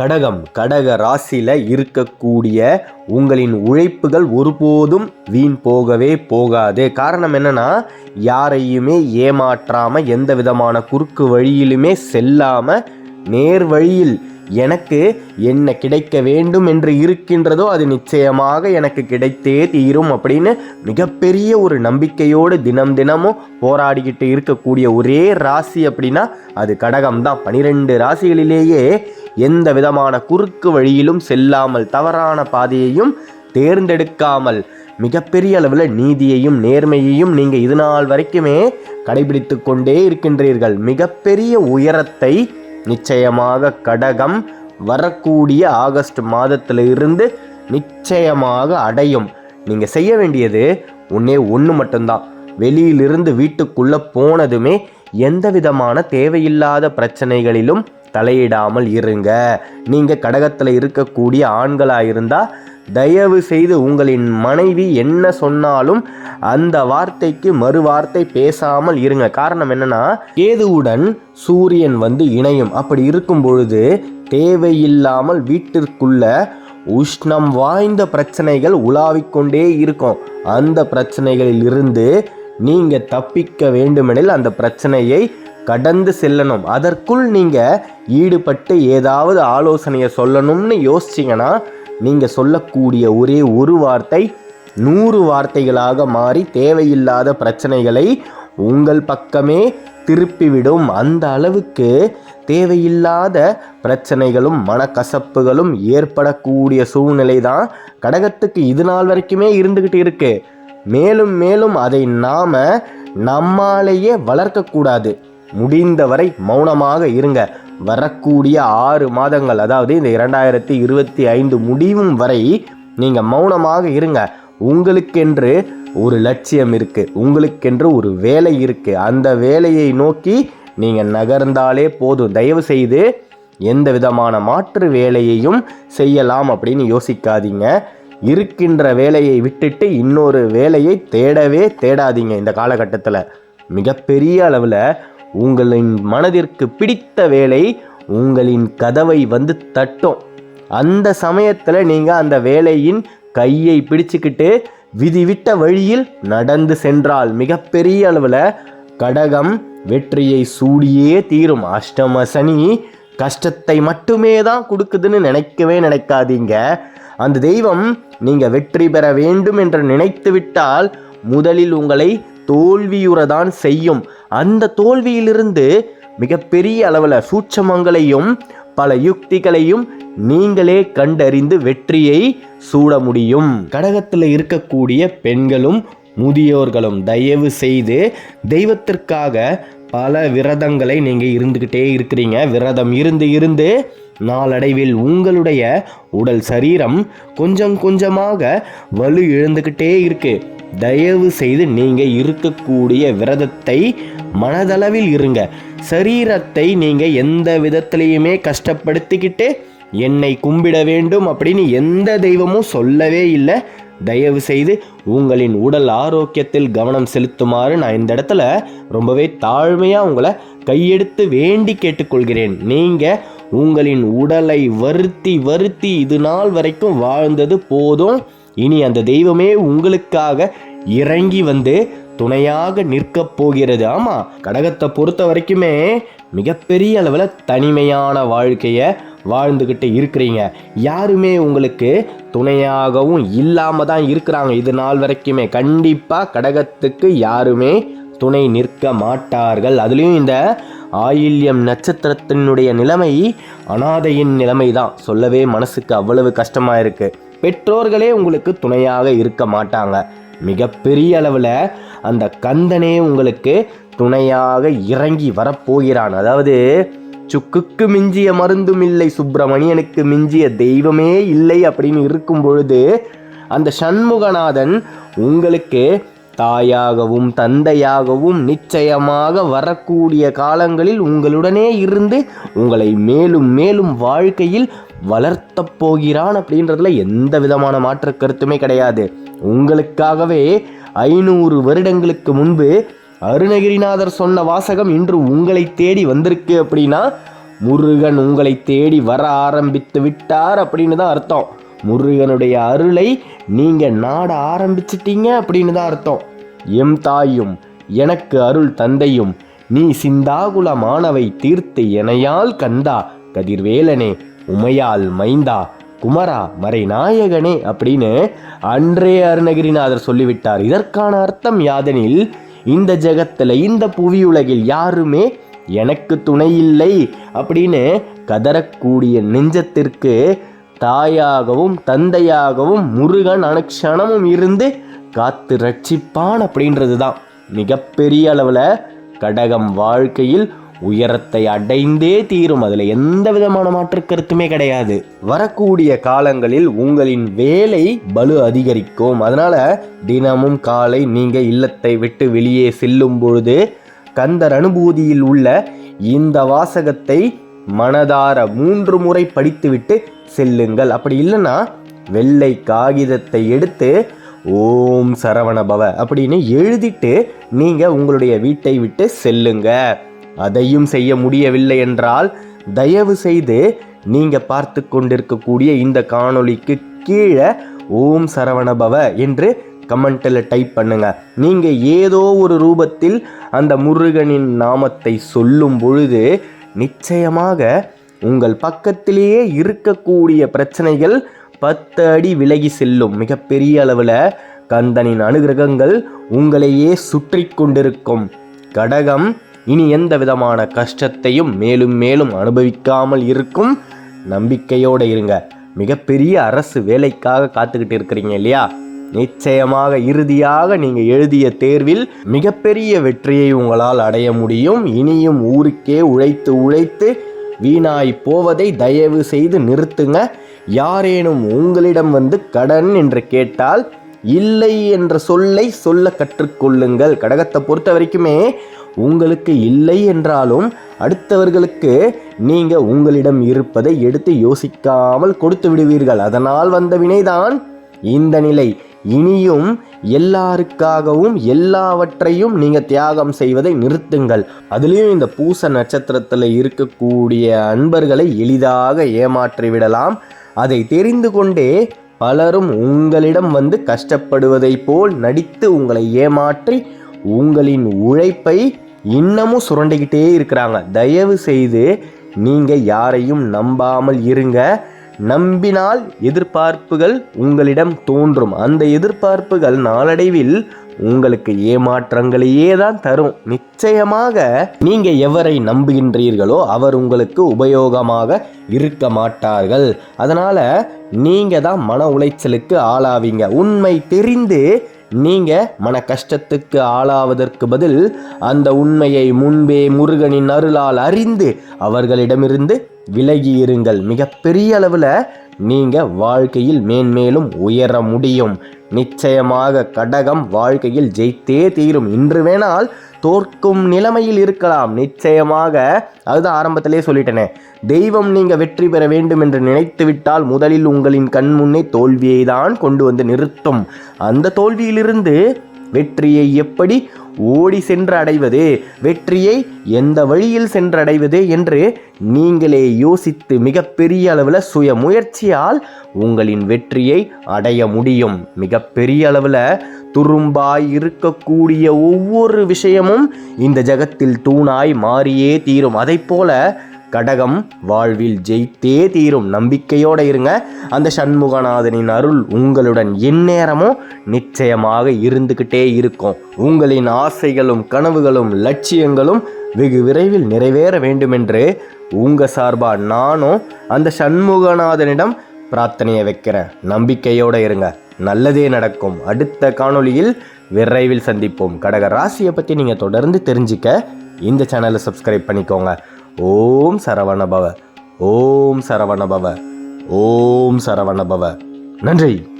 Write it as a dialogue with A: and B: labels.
A: கடகம் கடக ராசியில் இருக்கக்கூடிய உங்களின் உழைப்புகள் ஒருபோதும் வீண் போகவே போகாது. காரணம் என்னன்னா யாரையுமே ஏமாற்றாமல் எந்த விதமான குறுக்கு வழியிலுமே செல்லாமல் நேர் வழியில் எனக்கு என்ன கிடைக்க வேண்டும் என்று இருக்கின்றதோ அது நிச்சயமாக எனக்கு கிடைத்தே தீரும் அப்படின்னு மிகப்பெரிய ஒரு நம்பிக்கையோடு தினம் தினமும் போராடிக்கிட்டு இருக்கக்கூடிய ஒரே ராசி அப்படின்னா அது கடகம் தான் பனிரெண்டு ராசிகளிலேயே எந்த விதமான குறுக்கு வழியிலும் செல்லாமல் தவறான பாதையையும் தேர்ந்தெடுக்காமல் மிகப்பெரிய அளவில் நீதியையும் நேர்மையையும் நீங்கள் இது நாள் வரைக்குமே கடைபிடித்து கொண்டே இருக்கின்றீர்கள். மிகப்பெரிய உயரத்தை நிச்சயமாக கடகம் வரக்கூடிய ஆகஸ்ட் மாதத்தில் இருந்து நிச்சயமாக அடையும். நீங்கள் செய்ய வேண்டியது ஒன்றே ஒன்று மட்டும்தான். வெளியிலிருந்து வீட்டுக்குள்ளே போனதுமே எந்த விதமான தேவையில்லாத பிரச்சனைகளிலும் தலையிடாமல் இருங்க. நீங்கள் கடகத்தில் இருக்கக்கூடிய ஆண்களாக இருந்தால் தயவு செய்து உங்களின் மனைவி என்ன சொன்னாலும் அந்த வார்த்தைக்கு மறு வார்த்தை பேசாமல் இருங்க. காரணம் என்னன்னா கேதுவுடன் சூரியன் வந்து இணையும். அப்படி இருக்கும் பொழுது தேவையில்லாமல் வீட்டிற்குள்ள உஷ்ணம் வாய்ந்த பிரச்சனைகள் உலாவிக்கொண்டே இருக்கும். அந்த பிரச்சனைகளில் இருந்து நீங்கள் தப்பிக்க வேண்டுமெனில் அந்த பிரச்சனையை கடந்து செல்லணும். அதற்குள் நீங்கள் ஈடுபட்டு ஏதாவது ஆலோசனையை சொல்லணும்னு யோசிச்சிங்கன்னா நீங்கள் சொல்லக்கூடிய ஒரே ஒரு வார்த்தை நூறு வார்த்தைகளாக மாறி தேவையில்லாத பிரச்சனைகளை உங்கள் பக்கமே திருப்பிவிடும். அந்த அளவுக்கு தேவையில்லாத பிரச்சனைகளும் மனக்கசப்புகளும் ஏற்படக்கூடிய சூழ்நிலை தான் கடகத்துக்கு இது நாள் வரைக்குமே இருந்துக்கிட்டு இருக்குது மேலும் மேலும் அதை நாம் நம்மாலேயே வளர்க்கக்கூடாது. முடிந்தவரை மௌனமாக இருங்க. வரக்கூடிய ஆறு மாதங்கள் அதாவது இந்த இரண்டாயிரத்தி இருபத்தி ஐந்து முடிவும் வரை நீங்கள் மௌனமாக இருங்க. உங்களுக்கென்று ஒரு லட்சியம் இருக்குது உங்களுக்கென்று ஒரு வேலை இருக்குது அந்த வேலையை நோக்கி நீங்கள் நகர்ந்தாலே போதும். தயவு செய்து எந்த விதமான மாற்று வேலையையும் செய்யலாம் அப்படின்னு யோசிக்காதீங்க. இருக்கின்ற வேலையை விட்டுட்டு இன்னொரு வேலையை தேடவே தேடாதீங்க இந்த காலகட்டத்தில். மிகப்பெரிய அளவில் உங்களின் மனதிற்கு பிடித்த வேலை உங்களின் கதவை வந்து தட்டும். அந்த சமயத்தில் நீங்கள் அந்த வேலையின் கையை பிடிச்சுக்கிட்டு விதிவிட்ட வழியில் நடந்து சென்றால் மிகப்பெரிய அளவில் கடகம் வெற்றியை சூடியே தீரும். அஷ்டம சனி கஷ்டத்தை மட்டுமே தான் கொடுக்குதுன்னு நினைக்கவே நினைக்காதீங்க. அந்த தெய்வம் நீங்கள் வெற்றி பெற வேண்டும் என்று நினைத்து விட்டால் முதலில் உங்களை தோல்வியுறதான் செய்யும். அந்த தோல்வியிலிருந்து மிகப்பெரிய அளவில் சூட்சமங்களையும் பல யுக்திகளையும் நீங்களே கண்டறிந்து வெற்றியை சூட முடியும். கடகத்தில் இருக்கக்கூடிய பெண்களும் முதியோர்களும் தயவு செய்து தெய்வத்திற்காக பல விரதங்களை நீங்கள் இருந்துக்கிட்டே இருக்கிறீங்க. விரதம் இருந்து இருந்து நாளடைவில் உங்களுடைய உடல் சரீரம் கொஞ்சம் கொஞ்சமாக வலு இழந்துக்கிட்டே இருக்கு. தயவு செய்து நீங்கள் இருக்கக்கூடிய விரதத்தை மனதளவில் இருங்க. சரீரத்தை நீங்கள் எந்த விதத்திலையுமே கஷ்டப்படுத்திக்கிட்டு என்னை கும்பிட வேண்டும் அப்படின்னு எந்த தெய்வமும் சொல்லவே இல்லை. தயவு செய்து உங்களின் உடல் ஆரோக்கியத்தில் கவனம் செலுத்துமாறு நான் இந்த இடத்துல ரொம்பவே தாழ்மையாக உங்களை கையெடுத்து வேண்டி கேட்டுக்கொள்கிறேன். நீங்கள் உங்களின் உடலை வருத்தி வருத்தி இது நாள் வரைக்கும் வாழ்ந்தது போதும். இனி அந்த தெய்வமே உங்களுக்காக இறங்கி வந்து துணையாக நிற்கப் போகிறது. ஆமாம் கடகத்தை பொறுத்த வரைக்குமே மிகப்பெரிய அளவில் தனிமையான வாழ்க்கையை வாழ்ந்துக்கிட்டு இருக்கிறீங்க. யாருமே உங்களுக்கு துணையாகவும் இல்லாமல் தான் இருக்கிறாங்க. இது நாள் வரைக்குமே. கண்டிப்பாக கடகத்துக்கு யாருமே துணை நிற்க மாட்டார்கள். அதுலேயும் இந்த ஆயில்யம் நட்சத்திரத்தினுடைய நிலைமை அனாதையின் நிலைமை தான் சொல்லவே மனசுக்கு அவ்வளவு கஷ்டமாக இருக்குது பெற்றோர்களே உங்களுக்கு துணையாக இருக்க மாட்டாங்க. மிகப்பெரிய அளவில் அந்த கந்தனே உங்களுக்கு துணையாக இறங்கி வரப்போகிறான். அதாவது சுக்குக்கு மிஞ்சிய மருந்தும் இல்லை சுப்பிரமணியனுக்கு மிஞ்சிய தெய்வமே இல்லை அப்படின்னு இருக்கும் பொழுது அந்த சண்முகநாதன் உங்களுக்கு தாயாகவும் தந்தையாகவும் நிச்சயமாக வரக்கூடிய காலங்களில் உங்களுடனே இருந்து உங்களை மேலும் மேலும் வாழ்க்கையில் வளர்த்தப் போகிறான் அப்படின்றதுல எந்த விதமான மாற்று கருத்துமே கிடையாது. உங்களுக்காகவே ஐநூறு வருடங்களுக்கு முன்பு அருணகிரிநாதர் சொன்ன வாசகம் இன்று உங்களை தேடி வந்திருக்கு அப்படின்னா முருகன் உங்களை தேடி வர ஆரம்பித்து விட்டார் அப்படின்னு தான் அர்த்தம். முருகனுடைய அருளை நீங்கள் நாட ஆரம்பிச்சிட்டீங்க அப்படின்னு தான் அர்த்தம். எம் தாயும் எனக்கு அருள் தந்தையும் நீ சிந்தாகுல மாணவை தீர்த்து எனையால் கந்தா கதிர்வேலனே உமையால் மைந்தா குமரா மறைநாயகனே அப்படின்னு அன்றே அருணகிரிநாதர் சொல்லிவிட்டார். இதற்கான அர்த்தம் யாதெனில் இந்த ஜெகத்துல இந்த புவியுலகில் யாருமே எனக்கு துணை இல்லை அப்படின்னு கதறக்கூடிய நெஞ்சத்திற்கு தாயாகவும் தந்தையாகவும் முருகன் அனுக்ஷணமும் இருந்து காத்து ரட்சிப்பான் அப்படின்றது தான் மிகப்பெரிய அளவில் கடகம் வாழ்க்கையில் உயரத்தை அடைந்தே தீரும். அதில் எந்த விதமான மாற்று கருத்துமே கிடையாது. வரக்கூடிய காலங்களில் உங்களின் வேலை பலு அதிகரிக்கும். அதனால் தினமும் காலை நீங்கள் இல்லத்தை விட்டு வெளியே செல்லும் பொழுது கந்தர் அனுபூதியில் உள்ள இந்த வாசகத்தை மனதார மூன்று முறை படித்துவிட்டு செல்லுங்கள். அப்படி இல்லைன்னா வெள்ளை காகிதத்தை எடுத்து ஓம் சரவணபவ அப்படின்னு எழுதிட்டு நீங்கள் உங்களுடைய வீட்டை விட்டு செல்லுங்க. அதையும் செய்ய முடியவில்லை என்றால் தயவு செய்து நீங்கள் பார்த்து கொண்டிருக்கக்கூடிய இந்த காணொளிக்கு கீழே ஓம் சரவணபவ என்று கமெண்ட்டில் டைப் பண்ணுங்க. நீங்கள் ஏதோ ஒரு ரூபத்தில் அந்த முருகனின் நாமத்தை சொல்லும் பொழுது நிச்சயமாக உங்கள் பக்கத்திலேயே இருக்கக்கூடிய பிரச்சனைகள் பத்து அடி விலகி செல்லும். மிகப்பெரிய அளவில் கந்தனின் அனுகிரகங்கள் உங்களையே சுற்றி கொண்டிருக்கும். கடகம் இனி எந்த விதமான கஷ்டத்தையும் மேலும் மேலும் அனுபவிக்காமல் இருக்கும். நம்பிக்கையோடு இருங்க. மிகப்பெரிய அரசு வேலைக்காக காத்துக்கிட்டு இருக்கிறீங்க இல்லையா? நிச்சயமாக இறுதியாக நீங்கள் எழுதிய தேர்வில் மிகப்பெரிய வெற்றியை உங்களால் அடைய முடியும். இனியும் ஊருக்கே உழைத்து உழைத்து வீணாய் போவதை தயவு செய்து நிறுத்துங்க. யாரேனும் உங்களிடம் வந்து கடன் என்று கேட்டால் இல்லை என்ற சொல்லை சொல்ல கற்றுக்கொள்ளுங்கள். கடகத்தை பொறுத்த வரைக்குமே உங்களுக்கு இல்லை என்றாலும் அடுத்தவர்களுக்கு நீங்கள் உங்களிடம் இருப்பதை எடுத்து யோசிக்காமல் கொடுத்து விடுவீர்கள். அதனால் வந்த வினைதான் இந்த நிலை. இனியும் எல்லாருக்காகவும் எல்லாவற்றையும் நீங்கள் தியாகம் செய்வதை நிறுத்துங்கள். அதுலேயும் இந்த பூச நட்சத்திரத்தில் இருக்கக்கூடிய அன்பர்களை எளிதாக ஏமாற்றி விடலாம். அதை தெரிந்து கொண்டே பலரும் உங்களிடம் வந்து கஷ்டப்படுவதைப் போல் நடித்து உங்களை ஏமாற்றி உங்களின் உழைப்பை இன்னமும் சுரண்டிக்கிட்டே இருக்கிறாங்க. தயவு செய்து நீங்கள் யாரையும் நம்பாமல் இருங்க. நம்பினால் எதிர்பார்ப்புகள் உங்களிடம் தோன்றும். அந்த எதிர்பார்ப்புகள் நாளடைவில் உங்களுக்கு ஏமாற்றங்களையே தான் தரும். நிச்சயமாக நீங்க எவரை நம்புகின்றீர்களோ அவர் உங்களுக்கு உபயோகமாக இருக்க மாட்டார்கள். அதனால நீங்க தான் மன உளைச்சலுக்கு ஆளாவீங்க. உண்மை தெரிந்து நீங்கள் மன கஷ்டத்துக்கு ஆளாவதற்கு பதில் அந்த உண்மையை முன்பே முருகனின் அருளால் அறிந்து அவர்களிடமிருந்து விலகி இருங்கள். மிகப்பெரிய அளவில் நீங்கள் வாழ்க்கையில் மேன்மேலும் உயர முடியும். நிச்சயமாக கடகம் வாழ்க்கையில் ஜெயித்தே தீரும். இன்று வேணால் தோற்கும் நிலைமையில் இருக்கலாம். நிச்சயமாக அதுதான் ஆரம்பத்திலே சொல்லிட்டேனே. தெய்வம் நீங்கள் வெற்றி பெற வேண்டும் என்று நினைத்து விட்டால் முதலில் உங்களின் கண் முன்னே தோல்வியை தான் கொண்டு வந்து நிறுத்தும். அந்த தோல்வியிலிருந்து வெற்றியை எப்படி ஓடி சென்று அடைவது வெற்றியை எந்த வழியில் சென்றடைவது என்று நீங்களே யோசித்து மிகப்பெரிய அளவில் சுய முயற்சியால் உங்களின் வெற்றியை அடைய முடியும். மிகப்பெரிய அளவில் துரும்பாய் இருக்கக்கூடிய ஒவ்வொரு விஷயமும் இந்த ஜகத்தில் தூணாய் மாறியே தீரும். அதை போல கடகம் வாழ்வில் ஜெயித்தே தீரும். நம்பிக்கையோடு இருங்க. அந்த சண்முகநாதனின் அருள் உங்களுடன் எந்நேரமும் நிச்சயமாக இருந்துக்கிட்டே இருக்கும். உங்களின் ஆசைகளும் கனவுகளும் லட்சியங்களும் வெகு விரைவில் நிறைவேற வேண்டுமென்று உங்கள் சார்பாக நானும் அந்த சண்முகநாதனிடம் பிரார்த்தனையை வைக்கிறேன். நம்பிக்கையோடு இருங்க. நல்லதே நடக்கும். அடுத்த காணொளியில் விரைவில் சந்திப்போம். கடக ராசியை பற்றி நீங்கள் தொடர்ந்து தெரிஞ்சுக்க இந்த சேனலை சப்ஸ்கிரைப் பண்ணிக்கோங்க. ஓம் சரவணபவ ஓம் சரவணபவ ஓம் சரவணபவ நன்றி.